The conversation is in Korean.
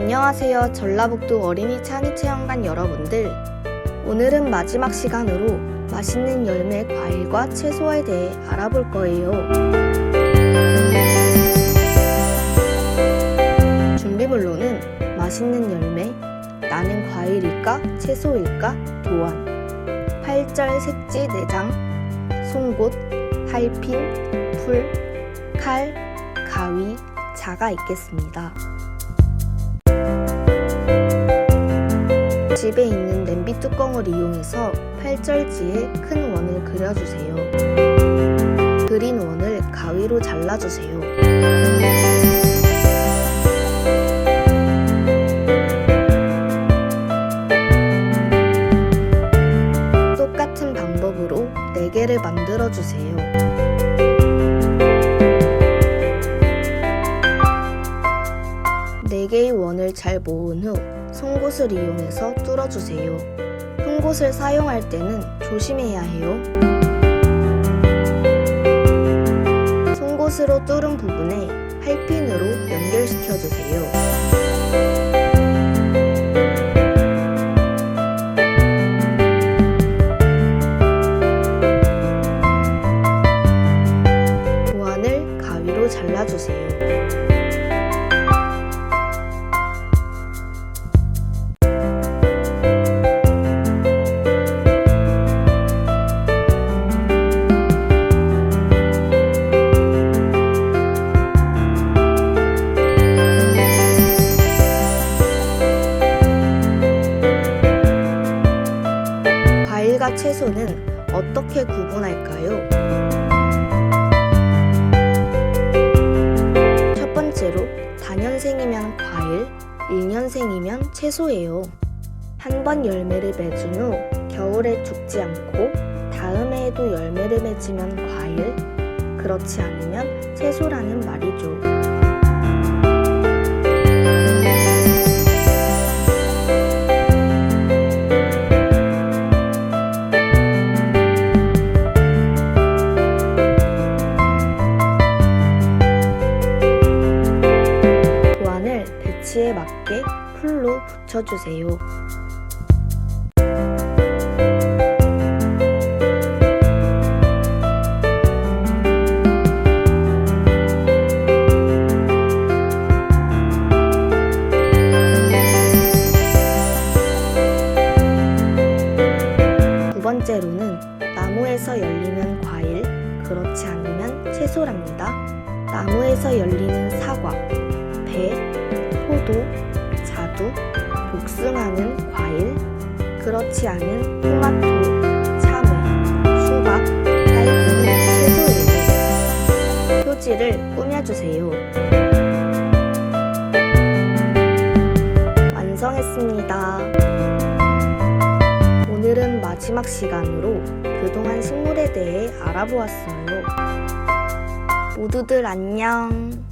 안녕하세요. 전라북도 어린이 창의체험관 여러분들. 오늘은 마지막 시간으로 맛있는 열매, 과일과 채소에 대해 알아볼 거예요. 준비물로는 맛있는 열매, 나는 과일일까, 채소일까, 도안, 팔절 색지 내장, 송곳, 할핀, 풀, 칼, 가위, 자가 있겠습니다. 집에 있는 냄비 뚜껑을 이용해서 팔절지에 큰 원을 그려주세요. 그린 원을 가위로 잘라주세요. 똑같은 방법으로 4개를 만들어주세요. 네 개의 원을 잘 모은 후 송곳을 이용해서 뚫어주세요. 송곳을 사용할 때는 조심해야 해요. 송곳으로 뚫은 부분에 팔핀으로 연결시켜주세요. 과일과 채소는 어떻게 구분할까요? 첫 번째로 단연생이면 과일, 1년생이면 채소예요. 한 번 열매를 맺은 후 겨울에 죽지 않고 다음 해에도 열매를 맺으면 과일, 그렇지 않으면 채소라는 말이죠. 배치에 맞게 풀로 붙여주세요. 두 번째로는 나무에서 열리는 과일, 그렇지 않으면 채소랍니다. 나무에서 열리는 사과, 배, 포도, 자두, 복숭아는 과일, 그렇지 않은 토마토, 참외, 수박, 딸기는 채소예요. 표지를 꾸며주세요. 완성했습니다. 오늘은 마지막 시간으로 그동안 식물에 대해 알아보았어요. 모두들 안녕.